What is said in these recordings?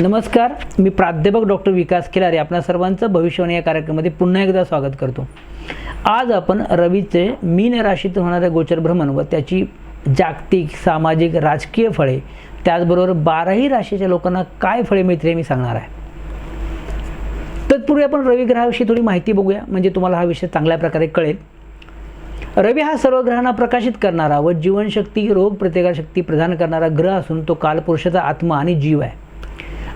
नमस्कार मी प्राध्यापक डॉक्टर विकास खिलारे आपल्या सर्वांचं भविष्यवाणी या कार्यक्रमामध्ये पुन्हा एकदा स्वागत करतो. आज आपण रवीचे मीन राशीत होणाऱ्या गोचर भ्रमण व त्याची जागतिक सामाजिक राजकीय फळे त्याचबरोबर बाराही राशीच्या लोकांना काय फळे मिळते हे मी सांगणार आहे. तत्पूर्वी आपण रवी ग्रहाविषयी थोडी माहिती बघूया म्हणजे तुम्हाला हा विषय चांगल्या प्रकारे कळेल. रवी हा सर्व ग्रहांना प्रकाशित करणारा व जीवनशक्ती रोग प्रतिकारशक्ती प्रदान करणारा ग्रह असून तो कालपुरुषाचा आत्मा आणि जीव आहे.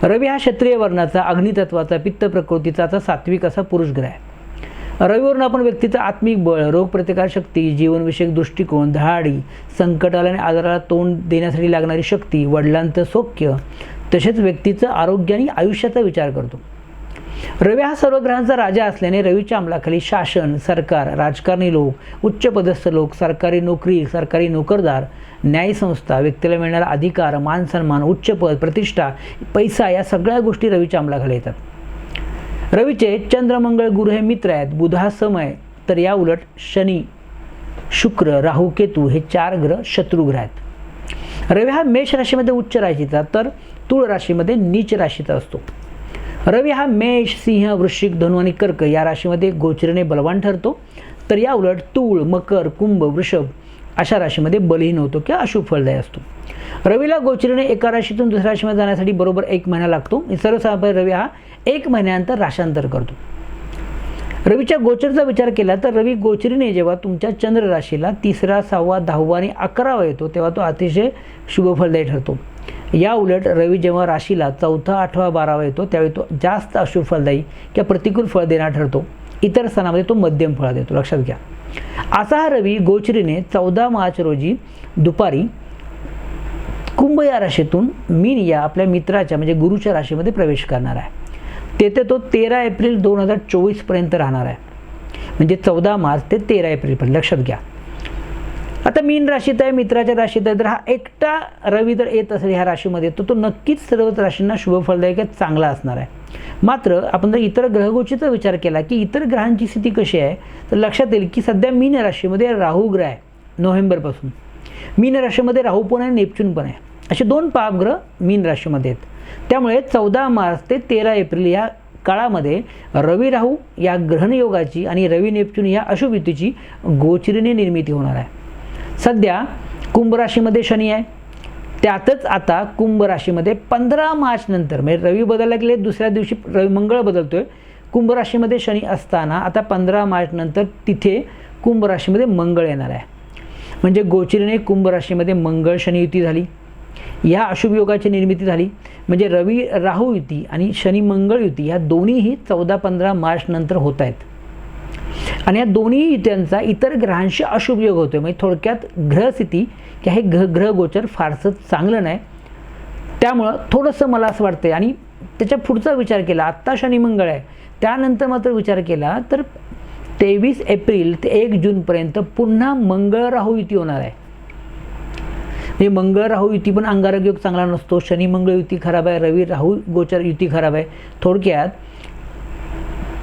रवी हा क्षत्रिय वर्णाचा अग्नितत्वाचा पित्त प्रकृतीचा असा सात्विक असा पुरुष ग्रह आहे. रवीवरून आपण व्यक्तीचं आत्मिक बळ रोगप्रतिकारशक्ती जीवनविषयक दृष्टिकोन धाडी संकटाला आणि आजाराला तोंड देण्यासाठी लागणारी शक्ती वडिलांचं सौख्य तसेच व्यक्तीचं आरोग्य आणि आयुष्याचा विचार करतो. रवी हा सर्व ग्रहांचा राजा असल्याने रवीच्या अंमलाखाली शासन सरकार राजकारणी लोक उच्चपदस्थ लोक सरकारी नोकरी सरकारी नोकरदार न्यायसंस्था व्यक्तीला मिळणारा अधिकार मान सन्मान उच्च पद प्रतिष्ठा पैसा या सगळ्या गोष्टी रवीच्या अंमलाखाली येतात. रवीचे चंद्रमंगळ गुरु हे मित्र आहेत. बुध हा आहे तर या उलट शनी शुक्र राहू केतू हे चार ग्रह शत्रुग्रह आहेत. रवी हा मेष राशीमध्ये उच्च राशीचा तर तुळ राशीमध्ये नीच राशीचा असतो. रवी हा मेष सिंह वृश्चिक धनु आणि कर्क या राशीमध्ये गोचरीने बलवान ठरतो. तर या उलट तूळ मकर कुंभ वृषभ अशा राशीमध्ये बलहीन होतो किंवा अशुभ फलदायी असतो. रवीला गोचरीने एका राशीतून दुसऱ्या राशीमध्ये जाण्यासाठी बरोबर एक महिना लागतो. सर्वसाधारण रवी हा एक महिन्यानंतर राशांतर करतो. रवीच्या गोचरचा विचार केला तर रवी गोचरीने जेव्हा तुमच्या चंद्र राशीला तिसरा सहावा दहावा आणि अकरावा येतो तेव्हा तो अतिशय शुभफलदायी ठरतो. या उलट रवी जेव्हा राशीला चौथा आठवा बारावा येतो त्यावेळी तो जास्त अशुभ फलदायी किंवा प्रतिकूल फळ देणार ठरतो. इतर सणामध्ये तो मध्यम फळ देतो. लक्षात घ्या. असा हा रवी गोचरीने चौदा मार्च रोजी दुपारी कुंभ या राशीतून मीन या आपल्या मित्राच्या म्हणजे गुरुच्या राशीमध्ये प्रवेश करणार आहे. तेथे तो तेरा एप्रिल दोन हजार चोवीसपर्यंत राहणार आहे. म्हणजे चौदा मार्च ते तेरा एप्रिलपर्यंत लक्षात घ्या. आता मीन राशीत आहे मित्राच्या राशीत आहे तर हा एकटा रवी जर येत असेल ह्या राशीमध्ये तर तो नक्कीच सर्वच राशींना शुभफलदायक चांगला असणार आहे. मात्र आपण जर इतर ग्रहगोचीचा विचार केला की इतर ग्रहांची स्थिती कशी आहे तर लक्षात येईल की सध्या मीन राशीमध्ये राहू ग्रह आहे नोव्हेंबरपासून. मीन राशीमध्ये राहू पण आहे नेपच्यून पण आहे. असे दोन पापग्रह मीन राशीमध्ये आहेत. त्यामुळे चौदा मार्च ते तेरा एप्रिल या काळामध्ये रवी राहू या ग्रहणयोगाची आणि रवी नेपच्यून या अशुभ युतीची गोचरीने निर्मिती होणार आहे. सध्या कुंभ राशीमध्ये शनी आहे. त्यातच आता कुंभ राशीमध्ये पंधरा मार्च नंतर म्हणजे रवी बदलला गेले दुसऱ्या दिवशी रवी मंगळ बदलतोय. कुंभ राशीमध्ये शनी असताना आता पंधरा मार्च नंतर तिथे कुंभ राशीमध्ये मंगळ येणार आहे. म्हणजे गोचरीने कुंभ राशीमध्ये मंगळ शनी युती झाली. या अशुभ योगाची निर्मिती झाली. म्हणजे रवी राहू युती आणि शनी मंगळ युती ह्या दोन्हीही चौदा पंधरा मार्च नंतर होत आहेत. आणि या दोन्ही त्यांचा इतर ग्रहांशी अशुभ योग होतोय. म्हणजे थोडक्यात ग्रहस्थिती की हे ग्रह ग्रहगोचर फारसं चांगलं नाही. त्यामुळं थोडंसं मला असं वाटतंय आणि त्याच्या पुढचा विचार केला आत्ता शनी मंगळ आहे त्यानंतर मात्र विचार केला तर तेवीस एप्रिल ते एक जूनपर्यंत पुन्हा मंगळ राहू युती होणार आहे. म्हणजे मंगळ राहू युती पण अंगारक योग चांगला नसतो शनी मंगळ युती खराब आहे रवी राहू गोचर युती खराब आहे. थोडक्यात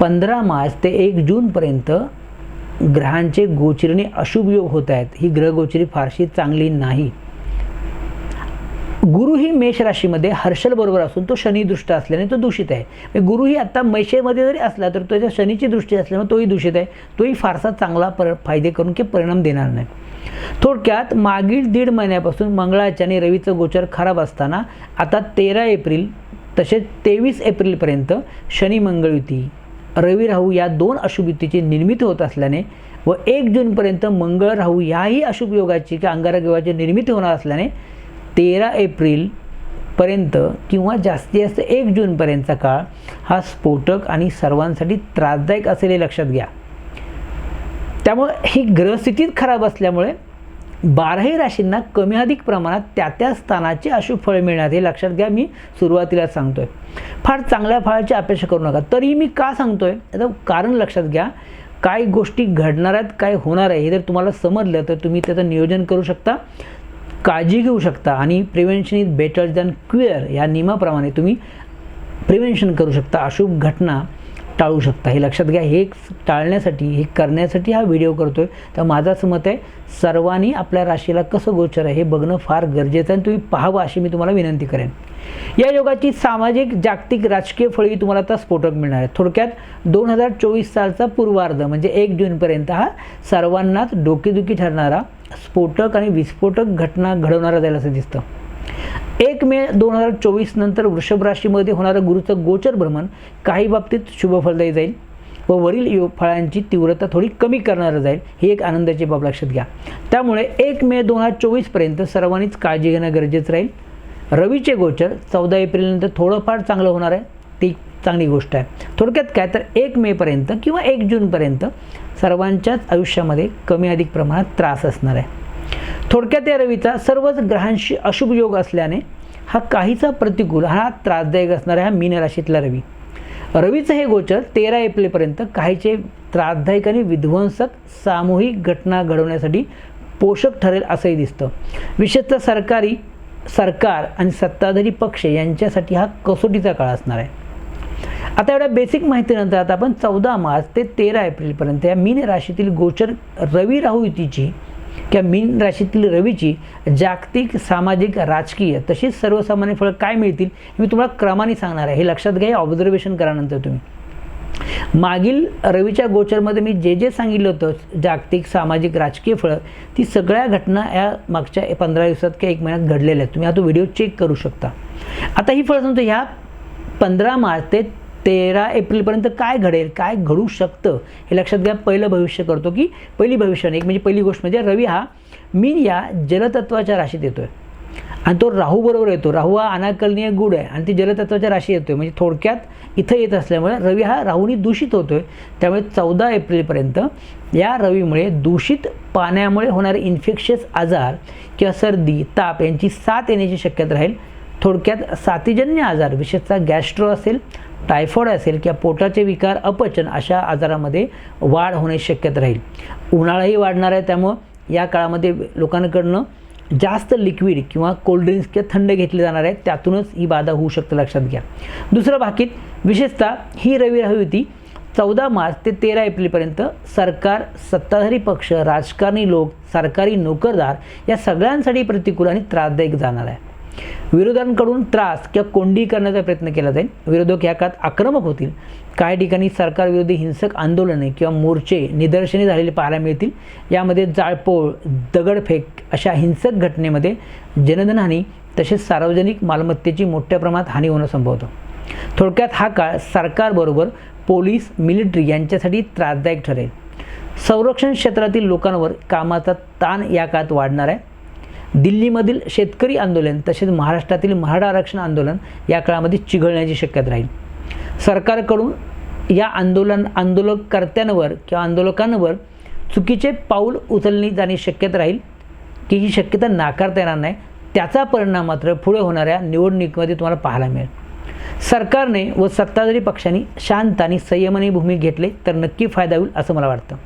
पंधरा मार्च ते एक जूनपर्यंत ग्रहांचे गोचरीने अशुभ योग होत आहेत. ही ग्रहगोचरी फारशी चांगली नाही. गुरु ही मेष राशीमध्ये हर्षल बरोबर असून तो शनिदृष्ट असल्याने तो दूषित आहे. म्हणजे गुरु ही आता मैशेमध्ये जरी असला तर त्याच्या शनीची दृष्टी असल्यामुळे तोही दूषित आहे. तोही फारसा चांगला पर फायदे करून की परिणाम देणार नाही. थोडक्यात मागील दीड महिन्यापासून मंगळाच्या आणि रवीचं गोचर खराब असताना आता तेरा एप्रिल तसेच तेवीस एप्रिलपर्यंत शनी मंगळ युती रवी राहू या दोन अशुभ युतीची निर्मिती होत असल्याने व एक जूनपर्यंत मंगळ राहू याही अशुभ योगाची किंवा अंगारक योगाची निर्मिती होणार असल्याने तेरा एप्रिलपर्यंत किंवा जास्तीत जास्त एक जूनपर्यंतचा काळ हा स्फोटक आणि सर्वांसाठी त्रासदायक असेल हे लक्षात घ्या. त्यामुळे ही ग्रहस्थितीत खराब असल्यामुळे बाराही राशींना कमी अधिक प्रमाणात त्या त्या स्थानाचे अशुभ फळ मिळणार हे लक्षात घ्या मी सुरुवातीला सांगतोय. फार चांगल्या फळाची अपेक्षा करू नका. तरी मी का सांगतोय? याचं कारण लक्षात घ्या. काय गोष्टी घडणार आहेत काय होणार आहे हे जर तुम्हाला समजलं तर तुम्ही त्याचं नियोजन करू शकता काळजी घेऊ शकता आणि prevention is better than cure या नियमाप्रमाणे तुम्ही प्रिव्हेन्शन करू शकता. अशुभ घटना टाळू शकता. हे लक्षात घ्या हे टाळण्यासाठी हे करण्यासाठी हा व्हिडिओ करतो आहे तर माझं असं मत आहे सर्वांनी आपल्या राशीला कसं गोचर आहे हे बघणं फार गरजेचं आहे आणि तुम्ही पाहावं अशी मी तुम्हाला विनंती करेन. या योगाची सामाजिक जागतिक राजकीय फळी तुम्हाला आता स्फोटक मिळणार आहे थोडक्यात दोन हजार चोवीस सालचा पूर्वार्ध म्हणजे एक जूनपर्यंत हा सर्वांनाच डोकेदुखी ठरणारा स्फोटक आणि विस्फोटक घटना घडवणारा जाईल असं दिसतं. एक मे दोन हजार चोवीस नंतर वृषभ राशीमध्ये होणारं गुरुचं गोचर भ्रमण काही बाबतीत शुभफलदायी जाईल व वरील यो फळांची तीव्रता थोडी कमी करणारं जाईल ही एक आनंदाची बाब लक्षात घ्या. त्यामुळे एक मे दोन हजार चोवीसपर्यंत सर्वांनीच काळजी घेणं गरजेचं राहील. रवीचे गोचर चौदा एप्रिलनंतर थोडंफार चांगलं होणार आहे ती चांगली गोष्ट आहे. थोडक्यात काय तर एक मेपर्यंत किंवा एक जूनपर्यंत सर्वांच्याच आयुष्यामध्ये कमी अधिक प्रमाणात त्रास असणार आहे. थोडक्यात या रवीचा सर्वच ग्रहांशी अशुभ योग असल्याने हा काहीचा प्रतिकूल हा त्रासदायक असणारा हा मीन राशीतला रवी. रवीचं हे गोचर तेरा एप्रिलपर्यंत काहीचे त्रासदायक आणि विध्वंसक सामूहिक घटना घडवण्यासाठी पोषक ठरेल असंही दिसतं. विशेषतः सरकारी सरकार आणि सत्ताधारी पक्ष यांच्यासाठी हा कसोटीचा काळ असणार आहे. आता एवढ्या बेसिक माहितीनंतर आता आपण चौदा मार्च ते तेरा एप्रिलपर्यंत या मीन राशीतील गोचर रवी राहू युतीची किंवा मीन राशीतील रवीची जागतिक सामाजिक राजकीय तशीच सर्वसामान्य फळं काय मिळतील मी तुम्हाला क्रमाने सांगणार आहे. हे लक्षात घ्या ऑब्झर्वेशन करानंतर तुम्ही. मागील रवीच्या गोचरमध्ये मी जे जे सांगितलं होतं जागतिक सामाजिक राजकीय फळं ती सगळ्या घटना या मागच्या पंधरा दिवसात किंवा एक महिन्यात घडलेल्या आहेत. तुम्ही हा तो व्हिडिओ चेक करू शकता. आता ही फळं सांगतो ह्या पंधरा मार्च ते तेरा एप्रिलपर्यंत काय घडेल काय घडू शकतं हे लक्षात घ्या. पहिलं भविष्य करतो की पहिली भविष्याने एक म्हणजे पहिली गोष्ट म्हणजे रवी हा मीन या जलतत्वाच्या राशीत येतो आहे आणि तो राहू बरोबर येतो. राहू हा अनाकलनीय गुड आहे आणि ती जलतत्वाच्या राशी येतो आहे म्हणजे थोडक्यात इथं येत असल्यामुळे रवी हा राहूनी दूषित होतो आहे त्यामुळे चौदा एप्रिलपर्यंत या रवीमुळे दूषित पाण्यामुळे होणारे इन्फेक्शियस आजार किंवा सर्दी ताप यांची साथ येण्याची शक्यता राहील. थोडक्यात साथीजन्य आजार विशेषतः गॅस्ट्रो असेल टायफॉइड असेल किंवा पोटाचे विकार अपचन अशा आजारामध्ये वाढ होण्याची शक्यता राहील. उन्हाळाही वाढणार आहे त्यामुळं या काळामध्ये लोकांकडनं जास्त लिक्विड किंवा कोल्ड्रिंक्स किंवा थंड घेतले जाणार आहेत त्यातूनच ही बाधा होऊ शकते लक्षात घ्या. दुसरं बाकीत विशेषतः ही रवी राहू होती चौदा मार्च ते तेरा एप्रिलपर्यंत सरकार सत्ताधारी पक्ष राजकारणी लोक सरकारी नोकरदार या सगळ्यांसाठी प्रतिकूल आणि त्रासदायक जाणार आहे. विरोधांकडून त्रास किंवा कोंडी करण्याचा प्रयत्न केला जाईल. विरोधक या काळात आक्रमक होतील. काही ठिकाणी सरकारविरोधी हिंसक आंदोलने किंवा मोर्चे निदर्शने झालेले पाहायला मिळतील. यामध्ये जाळपोळ दगडफेक अशा हिंसक घटनेमध्ये जनधनहानी तसेच सार्वजनिक मालमत्तेची मोठ्या प्रमाणात हानी होणं संभवतं. थोडक्यात हा काळ सरकारबरोबर पोलीस मिलिटरी यांच्यासाठी त्रासदायक ठरेल. संरक्षण क्षेत्रातील लोकांवर कामाचा ताण या काळात वाढणार आहे. दिल्लीमधील शेतकरी आंदोलन तसेच महाराष्ट्रातील मराठा आरक्षण आंदोलन या काळामध्ये चिघळण्याची शक्यता राहील. सरकारकडून या आंदोलन आंदोलकर्त्यांवर किंवा आंदोलकांवर चुकीचे पाऊल उचलली जाणे शक्यता राहील की ही शक्यता नाकारता येणार नाही त्याचा परिणाम मात्र पुढे होणाऱ्या निवडणुकीमध्ये तुम्हाला पाहायला मिळेल. सरकारने व सत्ताधारी पक्षांनी शांत आणि संयमाने भूमी घेतले तर नक्की फायदा होईल असं मला वाटतं.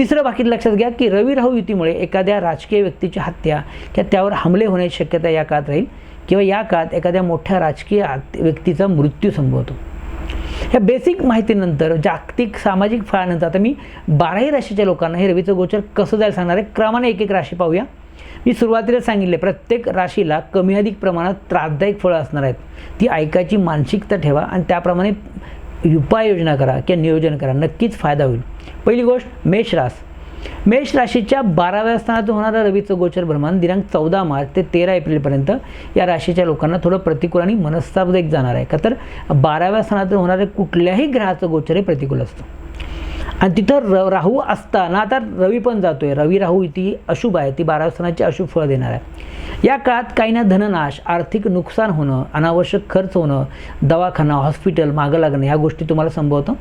तिसरं बाकी लक्षात घ्या की रवी राहू युतीमुळे एखाद्या राजकीय व्यक्तीची हत्या किंवा त्यावर हमले होण्याची शक्यता या काळात राहील किंवा या काळात एखाद्या मोठ्या राजकीय व्यक्तीचा मृत्यू संभवतो. ह्या बेसिक माहितीनंतर जागतिक सामाजिक फळानंतर आता मी बाराही राशीच्या लोकांना हे रवीचं गोचर कसं जायला सांगणार आहे? क्रमाने एक एक राशी पाहूया. मी सुरुवातीला सांगितले प्रत्येक राशीला कमी अधिक प्रमाणात त्रासदायक फळं असणार आहेत. ती ऐकायची मानसिकता ठेवा आणि त्याप्रमाणे उपाययोजना करा किंवा नियोजन करा. नक्कीच फायदा होईल. पहिली गोष्ट मेष रास. मेष राशीच्या बाराव्या स्थानातून होणारं रवीचं गोचर भ्रमण दिनांक चौदा मार्च ते तेरा एप्रिलपर्यंत या राशीच्या लोकांना थोडं प्रतिकूल आणि मनस्तापदायक जाणार आहे. का तर बाराव्या स्थानात होणाऱ्या कुठल्याही ग्रहाचं गोचर हे प्रतिकूल असतं. आणि तिथं र राहू असताना आता रवी पण जातो आहे रवी राहू ती अशुभ आहे. ती बारा अशुभ फळ देणार आहे. या काळात काही ना धननाश आर्थिक नुकसान होणं अनावश्यक खर्च होणं दवाखाना हॉस्पिटल मागं लागणं ह्या गोष्टी तुम्हाला संभवतं.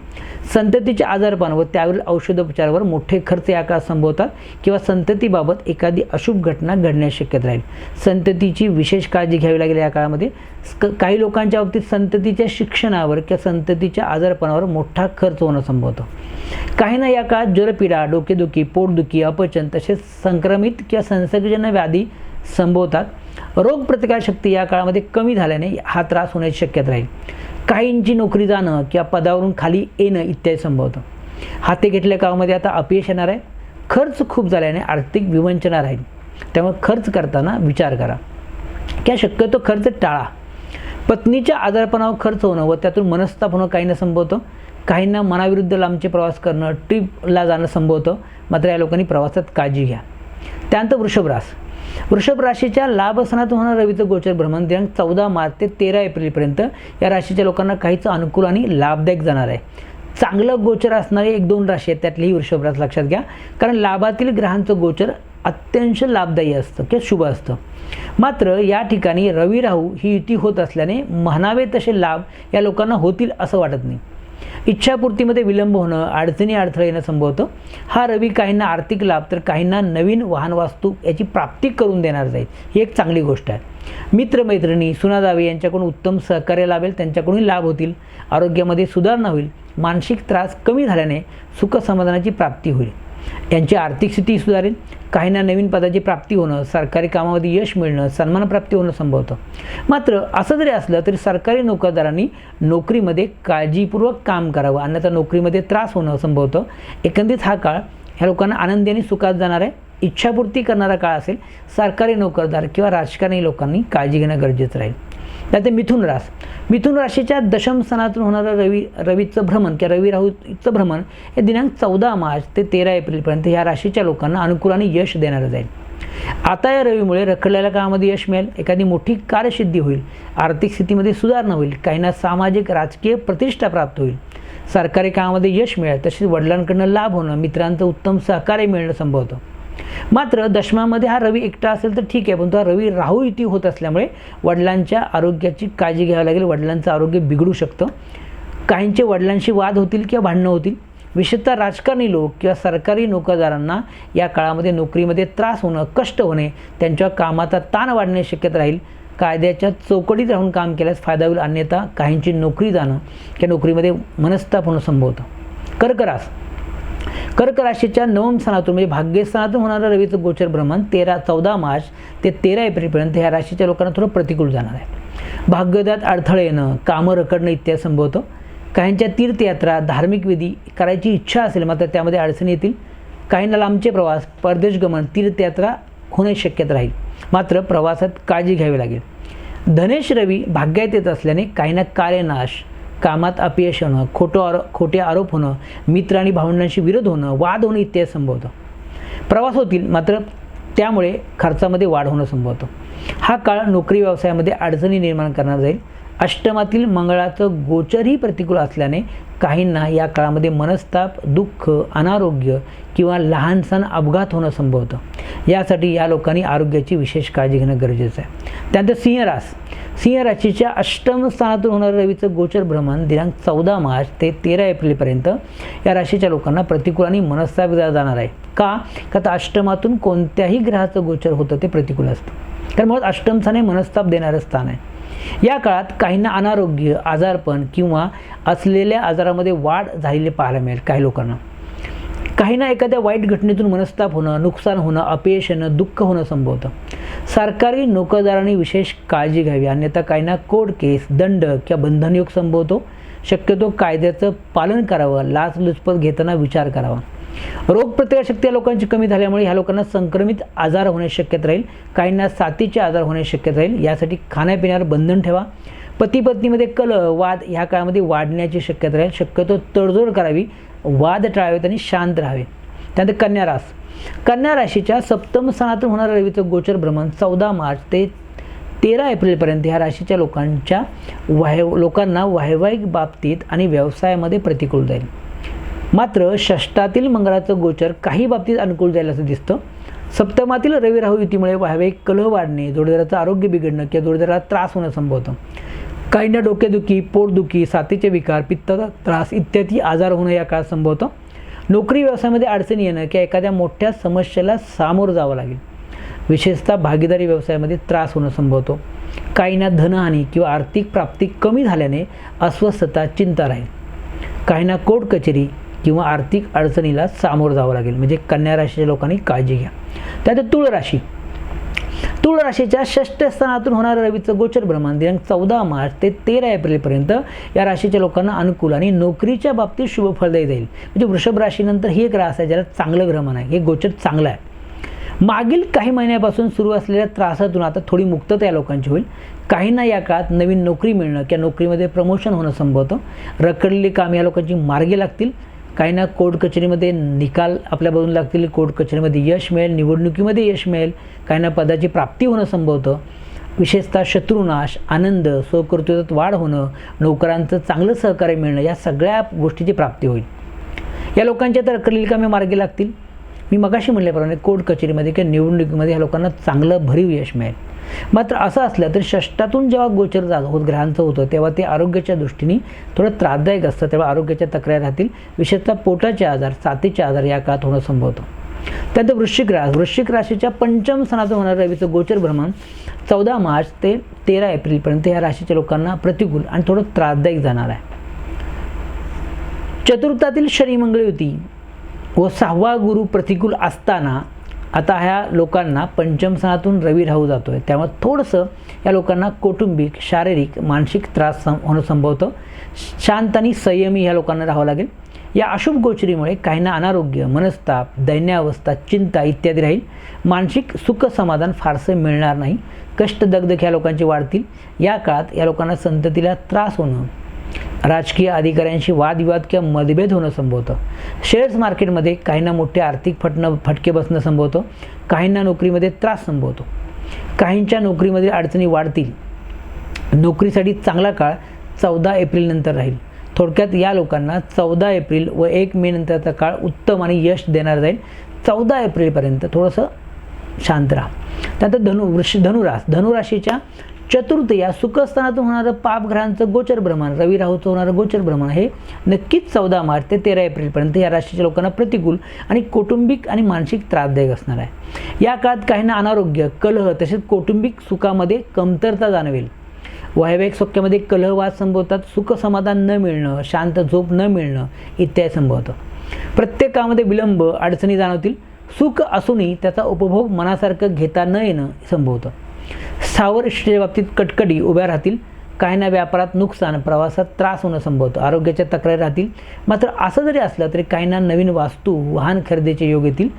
संततीचे आजारपण व त्यावरील औषधोपचारावर मोठे खर्च या काळात संभवतात किंवा संततीबाबत एखादी अशुभ घटना घडण्याची शक्यता राहील. संततीची विशेष काळजी घ्यावी लागेल या काळामध्ये. काही लोकांच्या बाबतीत संततीच्या शिक्षणावर किंवा संततीच्या आजारपणावर मोठा खर्च होणं संभवतं. काहींना या काळात ज्वरपीडा डोकेदुखी पोटदुखी अपचन तसेच संक्रमित किंवा संसर्गजन्य व्याधी संभवतात. रोगप्रतिकारशक्ती या काळामध्ये कमी झाल्याने हा त्रास होण्याची शक्यता राहील. काहींची नोकरी जाणं किंवा पदावरून खाली येणं इत्यादी संभवतं. हाती घेतल्या कामामध्ये आता अपयश येणार आहे. खर्च खूप झाल्याने आर्थिक विवंचना राहील. त्यामुळे खर्च करताना विचार करा. किंवा शक्यतो खर्च टाळा. पत्नीच्या आजारपणावर खर्च होणं व त्यातून मनस्ताप होणं काहींना संभवतं. काहींना मनाविरुद्ध लांबचे प्रवास करणं ट्रिपला जाणं संभवतं. मात्र या लोकांनी प्रवासात काळजी घ्या. त्यानंतर वृषभरास वृषभ राशीच्या लाभ होणारं रवीचं गोचर भ्रमण दिनांक चौदा मार्च ते तेरा एप्रिलपर्यंत या राशीच्या लोकांना काहीच अनुकूल आणि लाभदायक जाणार आहे. चांगलं गोचर असणारे एक दोन राशी आहेत त्यातलीही वृषभरास लक्षात घ्या. कारण लाभातील ग्रहांचं गोचर अत्यंत लाभदायी असतं किंवा शुभ असतं. मात्र या ठिकाणी रवी राहू ही युती होत असल्याने म्हणावे तसे लाभ या लोकांना होतील असं वाटत नाही. इच्छापूर्तीमध्ये विलंब होणं अडचणी अडथळे येणं संभवतं. हा रवी काहींना आर्थिक लाभ तर काहींना नवीन वाहन वास्तू याची प्राप्ती करून देणार जाईल. ही एक चांगली गोष्ट आहे. मित्रमैत्रिणी सुनादावे यांच्याकडून उत्तम सहकार्य लाभेल त्यांच्याकडून लाभ होतील. आरोग्यामध्ये सुधारणा होईल. मानसिक त्रास कमी झाल्याने सुखसमाधानाची प्राप्ती होईल. यांची आर्थिक स्थिती सुधारेल. काहींना नवीन पदाची प्राप्ती होणं सरकारी कामामध्ये यश मिळणं सन्मानप्राप्ती होणं संभवतं. मात्र असं जरी असलं तरी सरकारी नोकरदारांनी नोकरीमध्ये काळजीपूर्वक काम करावं. अन्यथा नोकरीमध्ये त्रास होणं संभवतं. एकंदरीत हा काळ ह्या लोकांना आनंदी आणि सुखात जाणार आहे. इच्छापूर्ती करणारा काळ असेल. सरकारी नोकरदार किंवा राजकारणी लोकांनी काळजी घेणं गरजेचं राहील. त्यानंतर मिथुन रास. मिथुन राशीच्या दशम सणातून होणारं रवी रवीचं भ्रमण किंवा रवी राहूचं भ्रमण हे दिनांक चौदा मार्च ते तेरा एप्रिलपर्यंत ह्या राशीच्या लोकांना अनुकूल आणि यश देणारं जाईल. आता या रवीमुळे रखडलेल्या कामामध्ये यश मिळेल एखादी मोठी कार्यसिद्धी होईल आर्थिक स्थितीमध्ये सुधारणा होईल काहींना सामाजिक राजकीय प्रतिष्ठा प्राप्त होईल. सरकारी कामामध्ये यश मिळेल तसेच वडिलांकडनं लाभ होणं मित्रांचं उत्तम सहकार्य मिळणं संभवतं. मात्र दशमामध्ये हा रवी एकटा असेल तर ठीक आहे पण तो हा रवी राहू युती होत असल्यामुळे वडिलांच्या आरोग्याची काळजी घ्यावी लागेल वडिलांचं आरोग्य बिघडू शकतं. काहींचे वडिलांशी वाद होतील किंवा भांडणं होतील. विशेषतः राजकारणी लोक किंवा सरकारी नोकरदारांना या काळामध्ये नोकरीमध्ये त्रास होणं कष्ट होणे त्यांच्या कामाचा ताण वाढण्याची शक्यता राहील. कायद्याच्या चौकटीत राहून काम केल्यास फायदा होईल अन्यथा काहींची नोकरी जाणं किंवा नोकरीमध्ये मनस्ताप होणं संभवतं कर्करास कर्क राशीच्या नवम स्थानातून म्हणजे भाग्यस्थानातून होणारं रवीचं गोचर भ्रमण तेरा चौदा मार्च ते तेरा एप्रिलपर्यंत ह्या राशीच्या लोकांना थोडं प्रतिकूल जाणार आहे. भाग्यदात अडथळे येणं कामं रखडणं इत्यादी संभवतं. काहींच्या तीर्थयात्रा धार्मिक विधी करायची इच्छा असेल मात्र त्यामध्ये अडचणी येतील. काहींना लांबचे प्रवास परदेश गमन तीर्थयात्रा होणे शक्यता राहील. मात्र प्रवासात काळजी घ्यावी लागेल. धनेश रवी भाग्यात येत असल्याने काहींना कार्यनाश कामात अपयश होणं खोटं आरो खोटे आरोप होणं मित्र आणि भावंडांशी विरोध होणं वाद होणं इत्यादी संभवतं. प्रवास होतील मात्र त्यामुळे खर्चामध्ये वाढ होणं संभवतं. हा काळ नोकरी व्यवसायामध्ये अडचणी निर्माण करणार जाईल. अष्टमातील मंगळाचं गोचरही प्रतिकूल असल्याने काहींना या काळामध्ये मनस्ताप दुःख अनारोग्य किंवा लहानसहान अपघात होणं संभवतं. यासाठी या लोकांनी आरोग्याची विशेष काळजी घेणं गरजेचं आहे. त्यानंतर सिंहरास सिंहराशीच्या अष्टम स्थानातून होणारं रवीचं गोचर भ्रमण दिनांक चौदा मार्च ते तेरा एप्रिलपर्यंत या राशीच्या लोकांना प्रतिकूल आणि मनस्ताप दिला जाणार आहे. का? का तर अष्टमातून कोणत्याही ग्रहाचं गोचर होतं ते प्रतिकूल असतं. कारण मुळात अष्टम स्थान हे मनस्ताप देणारं स्थान आहे. या काळात काहींना अनारोग्य आजारपण किंवा असलेल्या आजारामध्ये वाढ झालेली पाहायला मिळेल काही लोकांना. काहींना एखाद्या वाईट घटनेतून मनस्ताप होणं नुकसान होणं अपयश येणं दुःख होणं संभवतं. सरकारी नोकरदारांनी विशेष काळजी घ्यावी अन्यथा काहींना कोर्ट केस दंड किंवा बंधनयोग संभवतो. शक्यतो कायद्याचं पालन करावं लाचलुचपत घेताना विचार करावा. रोगप्रतिकारशक्ती या लोकांची कमी झाल्यामुळे ह्या लोकांना संक्रमित आजार होण्याची शक्यता राहील. काहींना साथीचे आजार होण्याची शक्यता राहील. यासाठी खाण्यापिण्यावर बंधन ठेवा. पती पत्नीमध्ये कल वाद ह्या काळामध्ये वाढण्याची शक्यता राहील. शक्यतो तडजोड करावी वाद टाळावेत आणि शांत राहावे. त्यानंतर कन्या रास. कन्या राशीच्या सप्तम स्थानातून होणारं रवीचं गोचर भ्रमण चौदा मार्च ते तेरा एप्रिलपर्यंत ह्या राशीच्या लोकांच्या वाय लोकांना वैवाहिक बाबतीत आणि व्यवसायामध्ये प्रतिकूल जाईल. मात्र षष्टातील मंगळाचं गोचर काही बाबतीत अनुकूल जाईल असं दिसतं. सप्तमातील रवी राहू युतीमुळे व्हावे कलह वाढणे जोडीदाराचं आरोग्य बिघडणं किंवा जोडीदाराला त्रास होणं संभवतं. काहींना डोकेदुखी पोटदुखी साथीचे विकार पित्ताचा त्रास इत्यादी आजार होणं या काळात संभवतं. नोकरी व्यवसायामध्ये अडचणी येणं किंवा एखाद्या मोठ्या समस्येला सामोरं जावं लागेल. विशेषतः भागीदारी व्यवसायामध्ये त्रास होणं संभवतो. काहींना धनहानी किंवा आर्थिक प्राप्ती कमी झाल्याने अस्वस्थता चिंता राहील. काहींना कोर्ट कचेरी किंवा आर्थिक अडचणीला सामोरं जावं लागेल. म्हणजे कन्या राशीच्या लोकांनी काळजी घ्या. त्यात तुळ राशी. तुळ राशीच्या षष्ठ स्थानातून होणारं रवीचं गोचर भ्रमण दिनांक चौदा मार्च ते तेरा एप्रिलपर्यंत या राशीच्या लोकांना अनुकूल आणि नोकरीच्या बाबतीत शुभ फलदायी जाईल. म्हणजे वृषभ राशीनंतर ही एक रास आहे ज्याला चांगलं भ्रमण आहे हे गोचर चांगलं आहे. मागील काही महिन्यापासून सुरू असलेल्या त्रासातून आता थोडी मुक्तता या लोकांची होईल. काहींना या काळात नवीन नोकरी मिळणं किंवा नोकरीमध्ये प्रमोशन होणं संभवतं. रखडलेली कामे या लोकांची मार्गी लागतील. काहींना कोर्ट कचेरीमध्ये निकाल आपल्या बाजून लागतील कोर्ट कचेरीमध्ये यश मिळेल निवडणुकीमध्ये यश मिळेल काहींना पदाची प्राप्ती होणं संभवतं. विशेषतः शत्रुनाश आनंद स्वकर्तृत्वात वाढ होणं नोकरांचं चांगलं सहकार्य मिळणं या सगळ्या गोष्टीची प्राप्ती होईल. या लोकांच्या तर रखडलेली कामे मार्गी लागतील. मी मगाशी म्हटल्याप्रमाणे कोर्ट कचेरीमध्ये किंवा निवडणुकीमध्ये ह्या लोकांना चांगलं भरीव यश मिळेल. मात्र असं असलं तर षष्टातून जेव्हा गोचर जा होत ग्रहांचं होतं तेव्हा ते आरोग्याच्या दृष्टीने थोडं त्रासदायक असतं. तेव्हा आरोग्याच्या तक्रार राहतील. विशेषतः पोटाचे आजार साथीचे आजार या काळात होणं संभवतं. त्यानंतर वृश्चिक रास वृश्चिक राशीच्या पंचम सणाचं होणारं रवीचं गोचर भ्रमण चौदा मार्च ते तेरा एप्रिलपर्यंत या राशीच्या लोकांना प्रतिकूल आणि थोडं त्रासदायक जाणार आहे. चतुर्थातील शनी मंगळी होती व सहावा गुरु प्रतिकूल असताना आता ह्या लोकांना पंचम रवी राहू जातो आहे त्यामुळे थोडंसं या लोकांना कौटुंबिक शारीरिक मानसिक त्रास सं होणं संभवतं. शांत आणि संयमी ह्या लोकांना राहावं लागेल. या अशुभ गोचरीमुळे काहींना अनारोग्य मनस्ताप दैन्यावस्था चिंता इत्यादी राहील. मानसिक सुख समाधान फारसं मिळणार नाही. कष्ट दगदग ह्या लोकांची वाढतील. या काळात या लोकांना संततीला त्रास होणं राजकीय अधिकाऱ्यांशी वादविवाद किंवा मतभेद होणं संभवतं. शेअर्स मार्केटमध्ये काहींना मोठे आर्थिक फटणं फटके बसणं संभवतं. काहींना नोकरीमध्ये त्रास संभवतो. काहींच्या नोकरीमधील अडचणी वाढतील. नोकरीसाठी चांगला काळ चौदा एप्रिलनंतर राहील. थोडक्यात या लोकांना चौदा एप्रिल व एक मे नंतरचा काळ उत्तम आणि यश देणार जाईल. चौदा एप्रिलपर्यंत थोडंसं शांत राहा. त्यानंतर धनु वृष धनुरास. धनुराशीच्या चतुर्थ या सुखस्थानातून होणारं पापग्रहांचं गोचर भ्रमण रवी राहूचं होणारं गोचर भ्रमण हे नक्कीच चौदा मार्च ते तेरा एप्रिलपर्यंत या राशीच्या लोकांना प्रतिकूल आणि कौटुंबिक आणि मानसिक त्रासदायक असणार आहे. या काळात काहींना अनारोग्य कलह तसेच कौटुंबिक सुखामध्ये कमतरता जाणवेल. वैवाहिक सौख्यामध्ये कलहवाद संभवतात सुख समाधान न मिळणं शांत झोप न मिळणं इत्यादी संभवतं. प्रत्येक कामामध्ये विलंब अडचणी जाणवतील. सुख असूनही त्याचा उपभोग मनासारखं घेता न येणं संभवतं. स्थावर इष्टेच्या बाबतीत कटकडी उभ्या राहतील. काहींना व्यापारात नुकसान प्रवासात त्रास होणं संभवतं. आरोग्याच्या तक्रारी राहतील. मात्र असं जरी असलं तरी काहींना नवीन वास्तू वाहन खरेदीचे योग येतील.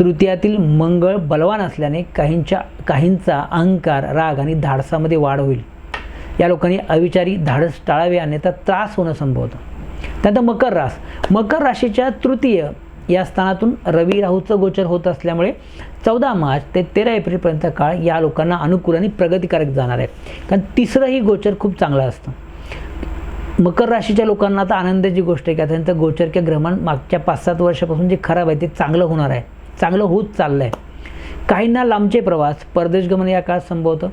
तृतीयातील मंगळ बलवान असल्याने काहींच्या काहींचा अहंकार राग आणि धाडसामध्ये वाढ होईल. या लोकांनी अविचारी धाडस टाळावे अन्यथा त्रास होणं संभवतं. त्यानंतर मकर रास. मकर राशीच्या तृतीय या स्थानातून रवी राहूचं गोचर होत असल्यामुळे चौदा मार्च ते तेरा एप्रिलपर्यंत काळ या लोकांना अनुकूल आणि प्रगतिकारक जाणार आहे. कारण तिसरंही गोचर खूप चांगलं असतं. मकर राशीच्या लोकांना आता आनंदाची गोष्ट आहे की आता त्यांचं गोचर किंवा ग्रहण मागच्या पाच सात वर्षापासून जे खराब आहे ते चांगलं होणार आहे. चांगलं होत चाललं आहे काहींना लांबचे प्रवास परदेशगमन या काळात संभवतं.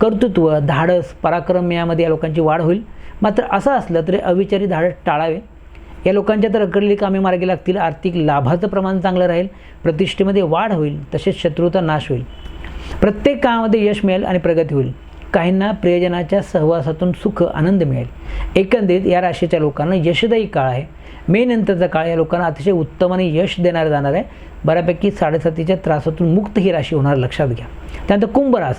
कर्तृत्व धाडस पराक्रम यामध्ये या लोकांची वाढ होईल. मात्र असं असलं तरी अविचारी धाडस टाळावे. या लोकांच्या तर रखडलेली कामे मार्गी लागतील. आर्थिक लाभाचं प्रमाण चांगलं राहील. प्रतिष्ठेमध्ये वाढ होईल. तसेच शत्रूचा नाश होईल. प्रत्येक कामामध्ये यश मिळेल आणि प्रगती होईल. काहींना प्रियजनाच्या सहवासातून सुख आनंद मिळेल. एकंदरीत या राशीच्या लोकांना यशदायी काळ आहे. मे नंतरचा काळ या लोकांना अतिशय उत्तम आणि यश देणारा जाणार आहे. बऱ्यापैकी साडेसातीच्या त्रासातून मुक्त ही राशी होणार लक्षात घ्या. त्यानंतर कुंभरास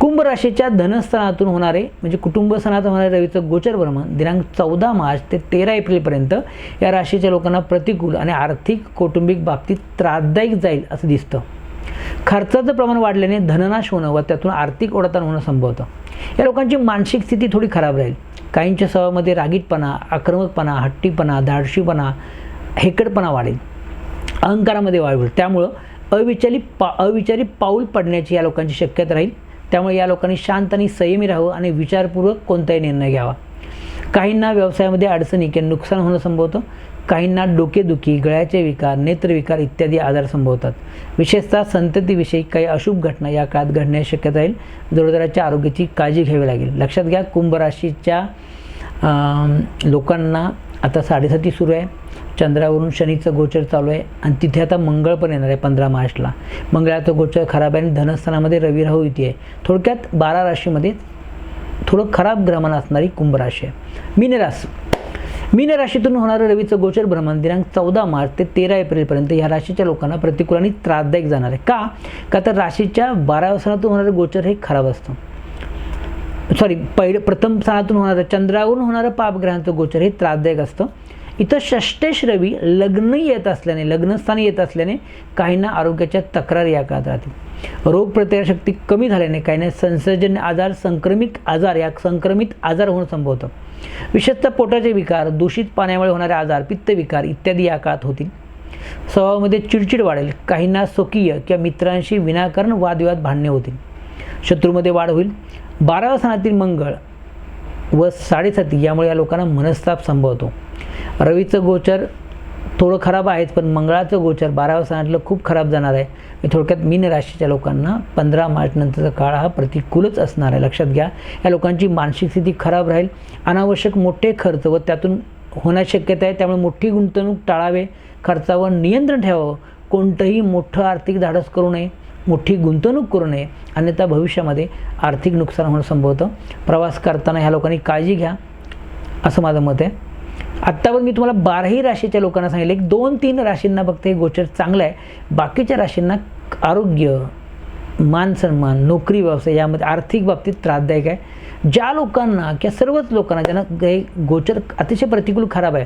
कुंभ राशीच्या धनस्थानातून होणारे म्हणजे कुटुंब होणारे रवीचं गोचर भ्रमण दिनांक चौदा मार्च ते तेरा एप्रिलपर्यंत या राशीच्या लोकांना प्रतिकूल आणि आर्थिक कौटुंबिक बाबतीत त्रासदायक जाईल असं दिसतं. खर्चाचं प्रमाण वाढल्याने धननाश होणं व त्यातून आर्थिक ओढाताण होणं संभवतं. या लोकांची मानसिक स्थिती थोडी खराब राहील. काहींच्या स्वभावामध्ये रागीटपणा आक्रमकपणा हट्टीपणा धाडशीपणा हेकडपणा वाढेल. अहंकारामध्ये वाढ होईल. त्यामुळं अविचारी पा अविचारी पाऊल पडण्याची या लोकांची शक्यता राहील. त्यामुळे या लोकांनी शांत आणि संयमी राहावं आणि विचारपूर्वक कोणताही निर्णय घ्यावा. काहींना व्यवसायामध्ये अडचणी किंवा नुकसान होणं संभवतं काहींना डोकेदुखी गळ्याचे विकार नेत्रविकार इत्यादी आजार संभवतात. विशेषतः संततीविषयी काही अशुभ घटना या काळात घडण्याची शक्यता येईल. जोरदाराच्या आरोग्याची काळजी घ्यावी लागेल. लक्षात घ्या कुंभ राशीच्या लोकांना आता साडेसाती सुरू आहे. चंद्रावरून शनीचं गोचर चालू आहे आणि तिथे आता मंगळ पण येणार आहे पंधरा मार्चला. मंगळाचं गोचर खराब आहे आणि धनस्थानामध्ये रवी राहू इथे आहे थोडक्यात बारा राशीमध्ये थोडं खराब भ्रमण असणारी कुंभ राशी आहे. मीनरास मीन राशीतून होणारं रवीचं गोचर भ्रमण दिनांक चौदा मार्च ते तेरा एप्रिलपर्यंत ह्या राशीच्या लोकांना प्रतिकूल आणि त्रासदायक जाणार आहे. का? का तर राशीच्या बाराव्या सणातून होणारं गोचर हे खराब असतं. सॉरी पहिलं प्रथम स्थानातून होणारं चंद्रावरून होणारं पापग्रहांचं गोचर हे त्रासदायक असतं. इथं षष्टेश रवी लग्न येत असल्याने लग्नस्थानी येत असल्याने काहींना आरोग्याच्या तक्रारी या काळात राहतील. रोगप्रतिकारशक्ती कमी झाल्याने काहींना संसर्जन्य आजार संक्रमित आजार या संक्रमित आजार होणं संभवतं. विशेषतः पोटाचे विकार दूषित पाण्यामुळे होणारे आजार पित्तविकार इत्यादी या काळात होतील. स्वभावामध्ये चिडचिड वाढेल काहींना स्वकीय किंवा मित्रांशी विनाकारण वादविवाद भांडणे होतील. शत्रूमध्ये वाढ होईल. बाराव्या स्थानातील मंगळ व साडेसाती यामुळे या लोकांना मनस्ताप संभवतो. रवीचं गोचर थोडं खराब आहेच पण मंगळाचं गोचर बाराव्या स्थानातलं खूप खराब जाणार आहे. मी थोडक्यात मीन राशीच्या लोकांना पंधरा मार्चनंतरचा काळ हा प्रतिकूलच असणार आहे. लक्षात घ्या या लोकांची मानसिक स्थिती खराब राहील. अनावश्यक मोठे खर्च व त्यातून होण्याची शक्यता आहे त्यामुळे मोठी गुंतवणूक टाळावे. खर्चावर नियंत्रण ठेवावं. कोणतंही मोठं आर्थिक धाडस करू नये मोठी गुंतवणूक करू नये. अन्यथा भविष्यामध्ये आर्थिक नुकसान होणं संभवतं. प्रवास करताना ह्या लोकांनी काळजी घ्या असं माझं मत आहे. आत्तावर मी तुम्हाला बाराही राशीच्या लोकांना सांगितलं एक दोन तीन राशींना फक्त हे गोचर चांगलं आहे. बाकीच्या राशींना आरोग्य मान सन्मान नोकरी व्यवसाय यामध्ये आर्थिक बाबतीत त्रासदायक आहे. ज्या लोकांना किंवा सर्वच लोकांना ज्यांना हे गोचर अतिशय प्रतिकूल खराब आहे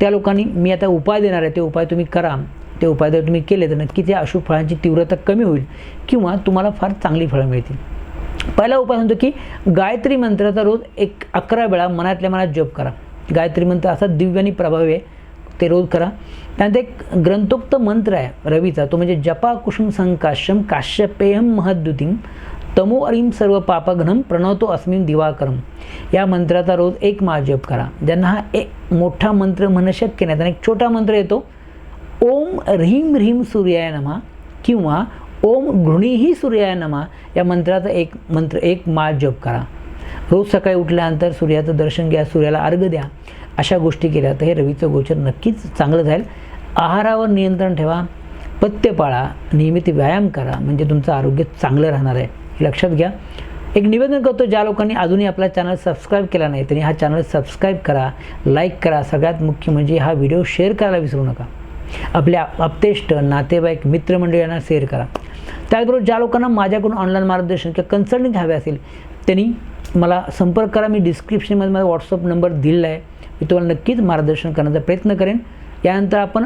त्या लोकांनी मी आता उपाय देणार आहे. ते उपाय तुम्ही करा. ते उपाय जर तुम्ही केले तर नक्की त्या अशुभ फळांची तीव्रता कमी होईल किंवा तुम्हाला फार चांगली फळं मिळतील. पहिला उपाय म्हणतो की गायत्री मंत्राचा रोज एक अकरा वेळा मनातल्या मनात जप करा. गायत्री मंत्र असा दिव्य आणि प्रभावी आहे. ते रोज करा. त्यानंतर एक ग्रंथोक्त मंत्र आहे रवीचा. तो म्हणजे जपा कुसुम संकाश्यम काश्यपेयम महद्युतीम तमो अरिम सर्व पापघ्नम प्रणवतो अस्मिन दिवाकरम या मंत्राचा रोज एक माळ जप करा. ज्यांना हा एक मोठा मंत्र म्हणणं शक्य नाही त्यांना एक छोटा मंत्र येतो. ओम ह्रीम ह्रीम सूर्याय नमा किंवा ओम घृणीही सूर्याय नमा. या मंत्राचा एक मंत्र एक माळ जप करा. रोज सकाळी उठल्यानंतर सूर्याचं दर्शन घ्या सूर्याला अर्घ द्या अशा गोष्टी केल्या तर हे रवीचं गोचर नक्कीच चांगलं जाईल. आहारावर नियंत्रण ठेवा पथ्य पाळा नियमित व्यायाम करा म्हणजे तुमचं आरोग्य चांगलं राहणार आहे. हे लक्षात घ्या. एक निवेदन करतो ज्या लोकांनी अजूनही आपला चॅनल सबस्क्राईब केला नाही त्यांनी हा चॅनल सबस्क्राईब करा लाईक करा. सगळ्यात मुख्य म्हणजे हा व्हिडिओ शेअर करायला विसरू नका. आपल्या अपतेष्ट नातेवाईक मित्रमंडळींना शेअर करा. त्याचबरोबर ज्या लोकांना माझ्याकडून ऑनलाईन मार्गदर्शन किंवा कन्सल्टिंग हवे असेल त्यांनी मला संपर्क करा मी डिस्क्रिप्शनमध्ये माझा व्हॉट्सअप नंबर दिलेला आहे. मी तुम्हाला नक्कीच मार्गदर्शन करण्याचा प्रयत्न करेन. यानंतर आपण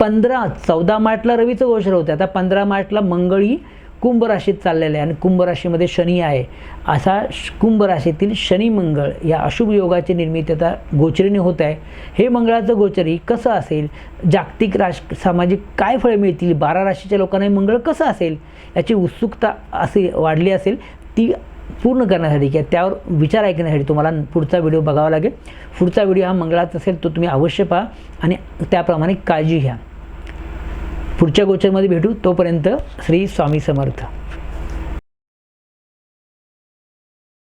पंधरा चौदा मार्चला रवीचं गोचर होतं आता पंधरा मार्चला मंगळी कुंभ राशीत चाललेलं आहे आणि कुंभ राशीमध्ये शनी आहे. असा श- कुंभ राशीतील शनी मंगळ या अशुभ योगाची निर्मिती आता गोचरीने होत आहे हे मंगळाचं गोचरी कसं असेल? जागतिक राश सामाजिक काय फळे मिळतील? बारा राशीच्या लोकांना हे मंगळ कसं असेल? याची उत्सुकता असे वाढली असेल. ती पूर्ण करण्यासाठी किंवा त्यावर विचार ऐकण्यासाठी तुम्हाला पुढचा व्हिडिओ बघावा लागेल. पुढचा व्हिडिओ हा मंगळाचा असेल तो तुम्ही अवश्य पहा आणि त्याप्रमाणे काळजी घ्या. पुढच्या गोचरमध्ये भेटू. तोपर्यंत श्री स्वामी समर्थ.